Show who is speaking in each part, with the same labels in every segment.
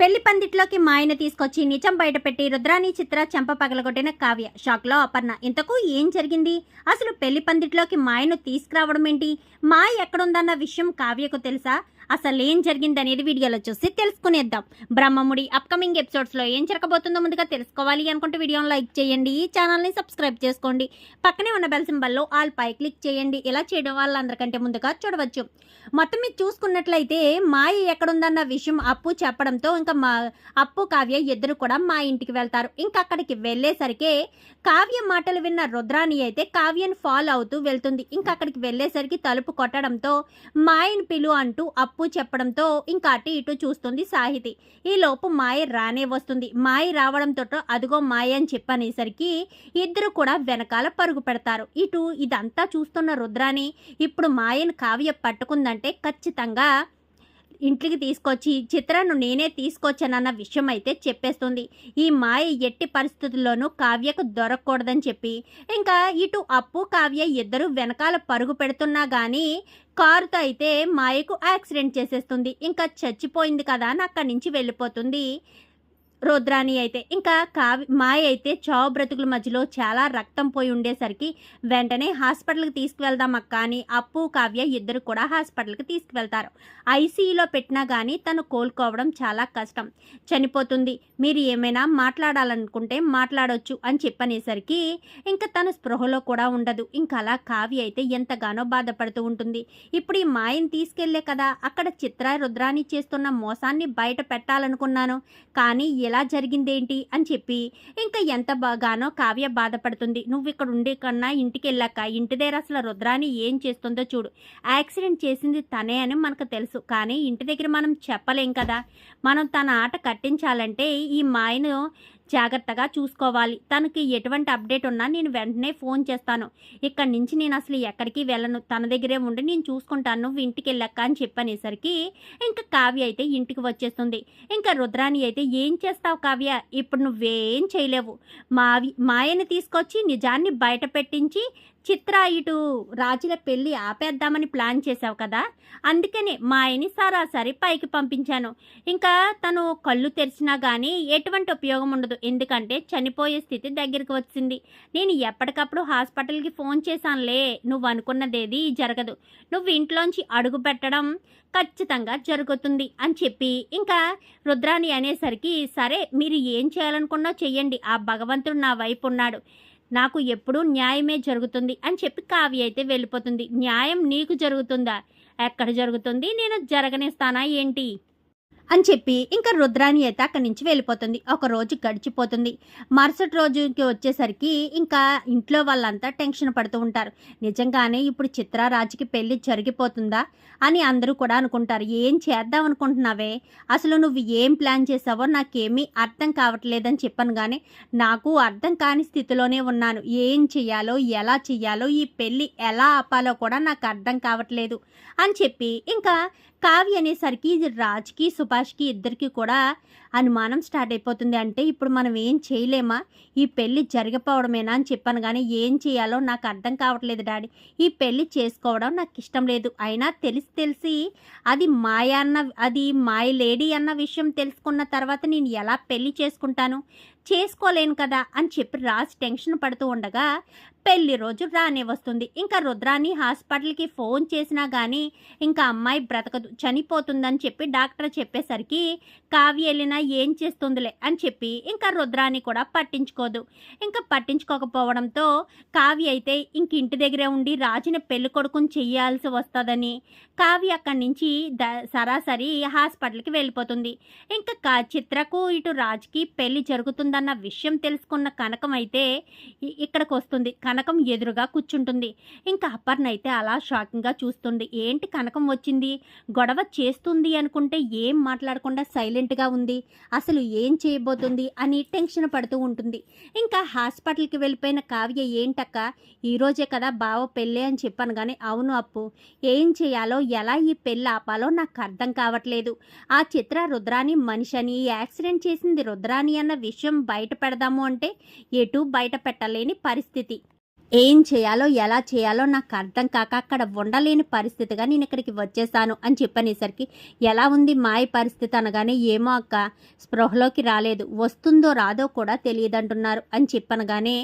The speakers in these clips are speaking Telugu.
Speaker 1: పెళ్ళి పందిట్లోకి మాయను తీసుకొచ్చి నిజం బయటపెట్టి రుద్రాని చిత్ర చెంప పగలగొట్టిన కావ్య. షాక్లో అపర్ణ ఇంతకు ఏం జరిగింది? అసలు పెళ్ళి పందిట్లోకి మాయను తీసుకురావడం ఏంటి మాయ ఎక్కడుందన్న విషయం కావ్యకు తెలుసా? అసలు ఏం జరిగింది అనేది వీడియోలో చూసి తెలుసుకునేద్దాం. బ్రహ్మముడి అప్కమింగ్ ఎపిసోడ్స్లో ఏం జరగబోతుందో ముందుగా తెలుసుకోవాలి అనుకుంటే వీడియోని లైక్ చేయండి ఈ ఛానల్ని సబ్స్క్రైబ్ చేసుకోండి. పక్కనే ఉన్న బెల్ సింబల్లో ఆల్ పై క్లిక్ చేయండి. ఇలా చేయడం వల్ల అందరికంటే ముందుగా చూడవచ్చు. మొత్తం మీద చూసుకున్నట్లయితే మాయ ఎక్కడుందన్న విషయం అప్పు చెప్పడంతో ఇంకా మా అప్పు కావ్య ఇద్దరు కూడా మా ఇంటికి వెళ్తారు. ఇంకా అక్కడికి వెళ్ళేసరికి కావ్య మాటలు విన్న రుద్రాని అయితే కావ్యను ఫాలో అవుతూ వెళ్తుంది. ఇంకా అక్కడికి వెళ్ళేసరికి తలుపు కొట్టడంతో మాయను పిలు అంటూ అప్పు చెప్పడంతో ఇంకా అటు ఇటు చూస్తుంది సాహితి. ఈ లోపు మాయ రానే వస్తుంది. మాయ రావడంతో అదిగో మాయ అని చెప్పనేసరికి ఇద్దరు కూడా వెనకాల పరుగు పెడతారు. ఇటు ఇదంతా చూస్తున్న రుద్రాని ఇప్పుడు మాయను కావ్య పట్టుకుందంటే ఖచ్చితంగా ఇంటికి తీసుకొచ్చి చిత్రాన్ని నేనే తీసుకొచ్చానన్న విషయం అయితే చెప్పేస్తుంది. ఈ మాయ ఎట్టి పరిస్థితుల్లోనూ కావ్యకు దొరకకూడదని చెప్పి ఇంకా ఇటు అప్పు కావ్య ఇద్దరు వెనకాల పరుగు పెడుతున్నా కానీ కారుతో అయితే మాయకు యాక్సిడెంట్ చేసేస్తుంది. ఇంకా చచ్చిపోయింది కదా అని అక్కడి నుంచి వెళ్ళిపోతుంది. రుద్రాణి అయితే. ఇంకా కావి మాయ అయితే చావు బ్రతుకుల మధ్యలో చాలా రక్తం పోయి ఉండేసరికి వెంటనే హాస్పిటల్కి తీసుకువెళ్దాం అక్క అని అప్పు కావ్య ఇద్దరు కూడా హాస్పిటల్కి తీసుకువెళ్తారు. ఐసీయూలో పెట్టినా కానీ తను కోలుకోవడం చాలా కష్టం. చనిపోతుంది. మీరు ఏమైనా మాట్లాడాలనుకుంటే మాట్లాడొచ్చు అని చెప్పనేసరికి ఇంకా తన స్పృహలో కూడా ఉండదు. ఇంకా అలా కావ్య అయితే ఎంతగానో బాధపడుతూ ఉంటుంది. ఇప్పుడు ఈ మాయని తీసుకెళ్ళే కదా అక్కడ చిత్ర రుద్రాణి చేస్తున్న మోసాన్ని బయట పెట్టాలనుకున్నాను. కానీ ఎలా జరిగిందేంటి అని చెప్పి ఇంకా ఎంత బాగానో కావ్య బాధపడుతుంది. నువ్వు ఇక్కడ ఉండే కన్నా ఇంటికి వెళ్ళాక ఇంటి దగ్గర అసలు రుద్రాని ఏం చేస్తుందో చూడు. యాక్సిడెంట్ చేసింది తనే అని మనకు తెలుసు. కానీ ఇంటి దగ్గర మనం చెప్పలేం కదా. మనం తన ఆట కట్టించాలంటే ఈ మాయను జాగ్రత్తగా చూసుకోవాలి. తనకి ఎటువంటి అప్డేట్ ఉన్నా నేను వెంటనే ఫోన్ చేస్తాను. ఇక్కడి నుంచి నేను అసలు ఎక్కడికి వెళ్ళను. తన దగ్గరే ఉండి నేను చూసుకుంటాను. నువ్వు ఇంటికి వెళ్ళాక అని చెప్పనేసరికి ఇంకా కావ్య అయితే ఇంటికి వచ్చేస్తుంది. ఇంకా రుద్రాణి అయితే ఏం చేస్తావు కావ్య? ఇప్పుడు నువ్వేం చేయలేవు. మావి మాయని తీసుకొచ్చి నిజాన్ని బయట పెట్టించి చిత్ర ఇటు రాజుల పెళ్ళి ఆపేద్దామని ప్లాన్ చేశావు కదా? అందుకనే మా ఆయని సరాసరి పైకి పంపించాను. ఇంకా తను కళ్ళు తెరిచినా కానీ ఎటువంటి ఉపయోగం ఉండదు. ఎందుకంటే చనిపోయే స్థితి దగ్గరికి వచ్చింది. నేను ఎప్పటికప్పుడు హాస్పిటల్కి ఫోన్ చేశానులే. నువ్వు అనుకున్నదేది జరగదు. నువ్వు ఇంట్లోంచి అడుగు పెట్టడం ఖచ్చితంగా జరుగుతుంది అని చెప్పి ఇంకా రుద్రాని అనేసరికి సరే మీరు ఏం చేయాలనుకున్నా చెయ్యండి. ఆ భగవంతుడు నా వైపు ఉన్నాడు. నాకు ఎప్పుడూ న్యాయమే జరుగుతుంది అని చెప్పి కావ్య అయితే వెళ్ళిపోతుంది. న్యాయం నీకు జరుగుతుందా? ఎక్కడ జరుగుతుంది? నేను జరగనిస్తానా ఏంటి? అని చెప్పి ఇంకా రుద్రాని అయితే అక్కడి నుంచి వెళ్ళిపోతుంది. ఒక రోజు గడిచిపోతుంది. మరుసటి రోజుకి వచ్చేసరికి ఇంకా ఇంట్లో వాళ్ళంతా టెన్షన్ పడుతూ ఉంటారు. నిజంగానే ఇప్పుడు చిత్రారాజుకి పెళ్ళి జరిగిపోతుందా అని అందరూ కూడా అనుకుంటారు. ఏం చేద్దాం అనుకుంటున్నావే? అసలు నువ్వు ఏం ప్లాన్ చేసావో నాకేమీ అర్థం కావట్లేదని చెప్పాను కానీ నాకు అర్థం కాని స్థితిలోనే ఉన్నాను. ఏం చెయ్యాలో ఎలా చెయ్యాలో ఈ పెళ్ళి ఎలా ఆపాలో కూడా నాకు అర్థం కావట్లేదు అని చెప్పి ఇంకా కావ్య అనేసరికి ఇది సుభా సుభాష్కి ఇద్దరికి కూడా అనుమానం స్టార్ట్ అయిపోతుంది అంటే ఇప్పుడు మనం ఏం చేయలేమా? ఈ పెళ్ళి జరగపోవడమేనా అని చెప్పాను కానీ ఏం చేయాలో నాకు అర్థం కావట్లేదు డాడీ. ఈ పెళ్ళి చేసుకోవడం నాకు ఇష్టం లేదు. అయినా తెలిసి తెలిసి అది మాయ అన్న అది మాయ లేడీ అన్న విషయం తెలుసుకున్న తర్వాత నేను ఎలా పెళ్ళి చేసుకుంటాను? చేసుకోలేను కదా అని చెప్పి రాజ్ టెన్షన్ పడుతూ ఉండగా పెళ్ళి రోజు రానే వస్తుంది. ఇంకా రుద్రాని హాస్పిటల్కి ఫోన్ చేసినా కానీ ఇంకా అమ్మాయి బ్రతకదు చనిపోతుందని చెప్పి డాక్టర్ చెప్పేసరికి కావ్య వెళ్ళినా ఏం చేస్తుందిలే అని చెప్పి ఇంకా రుద్రాన్ని కూడా పట్టించుకోదు. ఇంకా పట్టించుకోకపోవడంతో కావ్య అయితే ఇంక ఇంటి దగ్గరే ఉండి రాజుని పెళ్ళి కొడుకుని చెయ్యాల్సి వస్తుందని కావ్య అక్కడి నుంచి ద సరాసరి హాస్పిటల్కి వెళ్ళిపోతుంది. ఇంకా కా చిత్రకు ఇటు రాజుకి పెళ్ళి జరుగుతుందన్న విషయం తెలుసుకున్న కనకం అయితే ఇక్కడికి వస్తుంది. కనకం ఎదురుగా కూర్చుంటుంది. ఇంకా అపర్ణ అయితే అలా షాకింగ్గా చూస్తుంది. ఏంటి కనకం వచ్చింది? గొడవ చేస్తుంది అనుకుంటే ఏం మాట్లాడకుండా సైలెంట్గా ఉంది? అసలు ఏం చేయబోతుంది అని టెన్షన్ పడుతూ ఉంటుంది. ఇంకా హాస్పిటల్కి వెళ్ళిపోయిన కావ్య ఏంటక్క? ఈరోజే కదా బావ పెళ్ళే అని చెప్పాను కానీ అవును అప్పు. ఏం చేయాలో ఎలా ఈ పెళ్ళి ఆపాలో నాకు అర్థం కావట్లేదు. ఆ చిత్ర రుద్రాని మనిషిని యాక్సిడెంట్ చేసింది రుద్రాని అన్న విషయం బయట పెడదాము అంటే ఎటు బయట పెట్టలేని పరిస్థితి. ఏం చేయాలో ఎలా చేయాలో నాకు అర్థం కాక అక్కడ ఉండలేని పరిస్థితిగా నేను ఇక్కడికి వచ్చేసాను అని చెప్పనేసరికి ఎలా ఉంది మాయ పరిస్థితి అనగానే ఏమో అక్క స్పృహలోకి రాలేదు. వస్తుందో రాదో కూడా తెలియదంటున్నారు అని చెప్పనగానే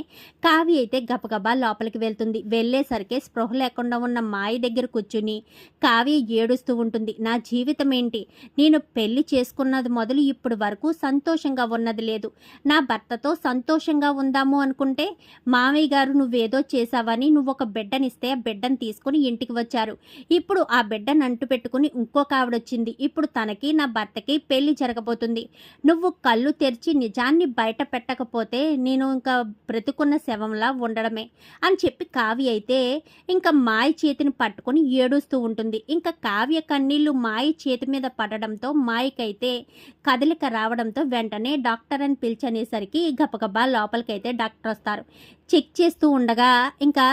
Speaker 1: కావి అయితే గబగబా లోపలికి వెళ్తుంది. వెళ్ళేసరికి స్పృహ లేకుండా ఉన్న మాయ దగ్గర కూర్చుని కావి ఏడుస్తూ ఉంటుంది. నా జీవితం ఏంటి? నేను పెళ్ళి చేసుకున్నది మొదలు ఇప్పుడు వరకు సంతోషంగా ఉన్నది లేదు. నా భర్తతో సంతోషంగా ఉందాము అనుకుంటే మామయ్య గారు నువ్వేదో చేశావని నువ్వు ఒక బిడ్డనిస్తే ఆ బిడ్డను తీసుకుని ఇంటికి వచ్చారు. ఇప్పుడు ఆ బిడ్డను అంటు పెట్టుకుని ఇంకొక ఆవిడొచ్చింది. ఇప్పుడు తనకి నా భర్తకి పెళ్ళి జరగబోతుంది. నువ్వు కళ్ళు తెరిచి నిజాన్ని బయట పెట్టకపోతే నేను ఇంకా బ్రతుకున్న శవంలా ఉండడమే అని చెప్పి కావ్య అయితే ఇంకా మాయ చేతిని పట్టుకొని ఏడుస్తూ ఉంటుంది. ఇంకా కావ్య కన్నీళ్ళు మాయ చేతి మీద పడడంతో మాయకైతే కదలిక రావడంతో వెంటనే డాక్టర్ అని పిలిచనేసరికి గబగబా లోపలికైతే డాక్టర్ వస్తారు. చెక్ చేస్తూ ఉండగా ఇంకా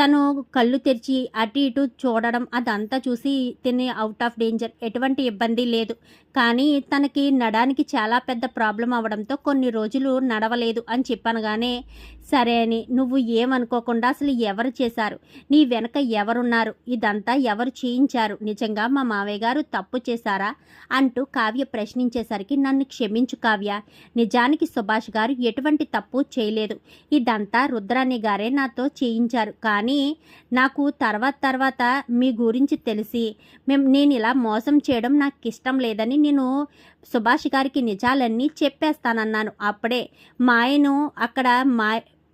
Speaker 1: తను కళ్ళు తెరిచి అటు ఇటు చూడడం అదంతా చూసి తిని అవుట్ ఆఫ్ డేంజర్ ఎటువంటి ఇబ్బంది లేదు. కానీ తనకి నడానికి చాలా పెద్ద ప్రాబ్లం అవడంతో కొన్ని రోజులు నడవలేదు అని చెప్పనగానే సరే అని నువ్వు ఏమనుకోకుండా అసలు ఎవరు చేశారు? నీ వెనక ఎవరున్నారు? ఇదంతా ఎవరు చేయించారు? నిజంగా మా మావయ్య గారు తప్పు చేశారా? అంటూ కావ్య ప్రశ్నించేసరికి నన్ను క్షమించు కావ్య. నిజానికి సుభాష్ గారు ఎటువంటి తప్పు చేయలేదు. ఇదంతా రుద్రాణి గారే నాతో చేయించారు. కానీ నాకు తర్వాత తర్వాత మీ గురించి తెలిసి మేము నేను ఇలా మోసం చేయడం నాకు ఇష్టం లేదని నేను సుభాష్ గారికి నిజాలన్నీ చెప్పేస్తానన్నాను. అప్పుడే మాయను అక్కడ మా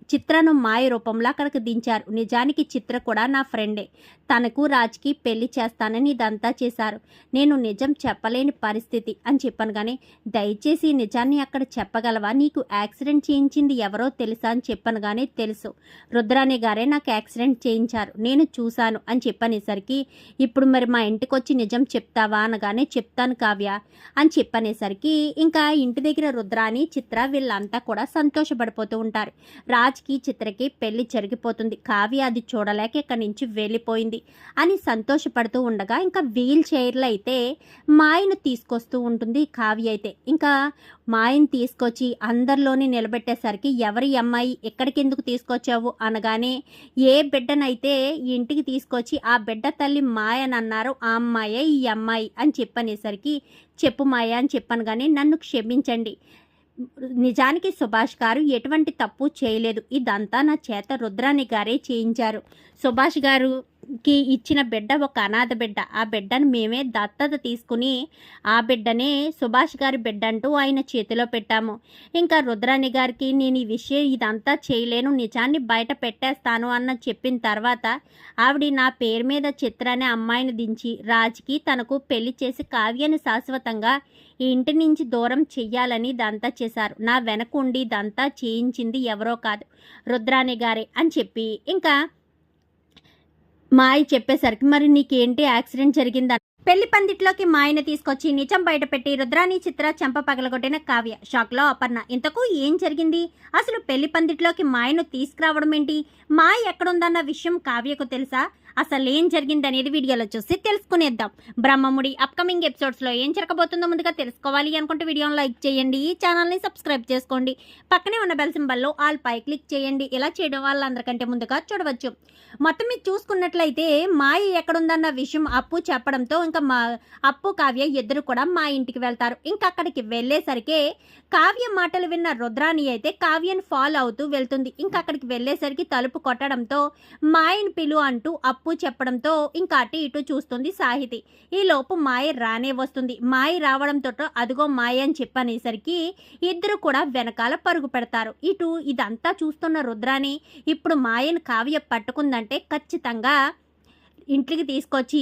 Speaker 1: చిత్రను మాయ రూపంలో అక్కడికి దించారు నిజానికి చిత్ర కూడా నా ఫ్రెండే. తనకు రాజ్కి పెళ్ళి చేస్తానని ఇదంతా చేశారు. నేను నిజం చెప్పలేని పరిస్థితి అని చెప్పాను కానీ దయచేసి నిజాన్ని అక్కడ చెప్పగలవా? నీకు యాక్సిడెంట్ చేయించింది ఎవరో తెలుసా? అని చెప్పాను కానీ తెలుసు. రుద్రాణి గారే నాకు యాక్సిడెంట్ చేయించారు. నేను చూశాను అని చెప్పనేసరికి ఇప్పుడు మరి మా ఇంటికి వచ్చి నిజం చెప్తావా? అనగానే చెప్తాను కావ్య అని చెప్పనేసరికి ఇంకా ఇంటి దగ్గర రుద్రాణి చిత్ర వీళ్ళంతా కూడా సంతోషపడిపోతూ ఉంటారు. రాజ్కి చిత్రకి పెళ్ళి జరిగిపోతుంది. కావ్య అది చూడలేక ఇక్కడి నుంచి వెళ్ళిపోయింది అని సంతోషపడుతూ ఉండగా ఇంకా వీల్ చైర్లో అయితే మాయను తీసుకొస్తూ ఉంటుంది కావ్య అయితే. ఇంకా మాయను తీసుకొచ్చి అందరిలోని నిలబెట్టేసరికి ఎవరి అమ్మాయి ఎక్కడికి ఎందుకు తీసుకొచ్చావు అనగానే ఏ బిడ్డనైతే ఇంటికి తీసుకొచ్చి ఆ బిడ్డ తల్లి మాయ అన్నారు ఆ అమ్మాయే ఈ అమ్మాయి అని చెప్పనేసరికి చెప్పు మాయ అని చెప్పాను కానీ నన్ను క్షమించండి. నిజానికి సుభాష్ గారు ఎటువంటి తప్పు చేయలేదు. ఇదంతా నా చేత రుద్రాణి గారే చేయించారు. సుభాష్ గారు కి ఇచ్చిన బిడ్డ ఒక అనాథ బిడ్డ. ఆ బిడ్డను మేమే దత్తత తీసుకుని ఆ బిడ్డనే సుభాష్ గారి బిడ్డ అంటూ ఆయన చేతిలో పెట్టాము. ఇంకా రుద్రాణి గారికి నేను ఈ విషయం ఇదంతా చేయలేను నిజాన్ని బయట పెట్టేస్తాను అన్న చెప్పిన తర్వాత ఆవిడ నా పేరు మీద చిత్ర అనే అమ్మాయిని దించి రాజ్కి తనకు పెళ్ళి చేసి కావ్యాన్ని శాశ్వతంగా ఈ ఇంటి నుంచి దూరం చెయ్యాలని ఇదంతా చేశారు. నా వెనక ఉండి ఇదంతా చేయించింది ఎవరో కాదు రుద్రాణి గారే అని చెప్పి. ఇంకా మాయ చెప్పేసరికి మరి నీకేంటి యాక్సిడెంట్ జరిగిందా? పెళ్ళి పందిట్లోకి మాయన తీసుకొచ్చి నిజం బయటపెట్టి రుద్రాణి చిత్ర చెంప పగలగొట్టిన కావ్య. షాక్లో అపర్ణ ఇంతకు ఏం జరిగింది? అసలు పెళ్ళి పందిట్లోకి మాయను తీసుకురావడం ఏంటి మాయ ఎక్కడుందన్న విషయం కావ్యకు తెలుసా? అసలు ఏం జరిగింది అనేది వీడియోలో చూసి తెలుసుకునేద్దాం. బ్రహ్మముడి అప్కమింగ్ ఎపిసోడ్స్లో ఏం జరగబోతుందో ముందుగా తెలుసుకోవాలి అనుకుంటే వీడియోని లైక్ చేయండి ఈ ఛానల్ని సబ్స్క్రైబ్ చేసుకోండి. పక్కనే ఉన్న బెల్ సింబల్లో ఆల్ పై క్లిక్ చేయండి. ఇలా చేయడం వల్ల అందరికంటే ముందుగా చూడవచ్చు. మొత్తం మీరు చూసుకున్నట్లయితే మాయ ఎక్కడుందన్న విషయం అప్పు చెప్పడంతో ఇంకా మా అప్పు కావ్య ఇద్దరు కూడా మా ఇంటికి వెళ్తారు. ఇంకా అక్కడికి వెళ్ళేసరికి కావ్య మాటలు విన్న రుద్రాణి అయితే కావ్యను ఫాలో అవుతూ వెళ్తుంది. ఇంకా అక్కడికి వెళ్ళేసరికి తలుపు కొట్టడంతో మాయను పిలు అంటూ అప్పు చెప్పడంతో ఇంకా అటు ఇటు చూస్తుంది సాహితి. ఈ లోపు మాయ రానే వస్తుంది. మాయ రావడంతో అదిగో మాయ అని చెప్పనేసరికి ఇద్దరు కూడా వెనకాల పరుగు పెడతారు. ఇటు ఇదంతా చూస్తున్న రుద్రాని ఇప్పుడు మాయను కావ్య పట్టుకుందంటే ఖచ్చితంగా ఇంటికి తీసుకొచ్చి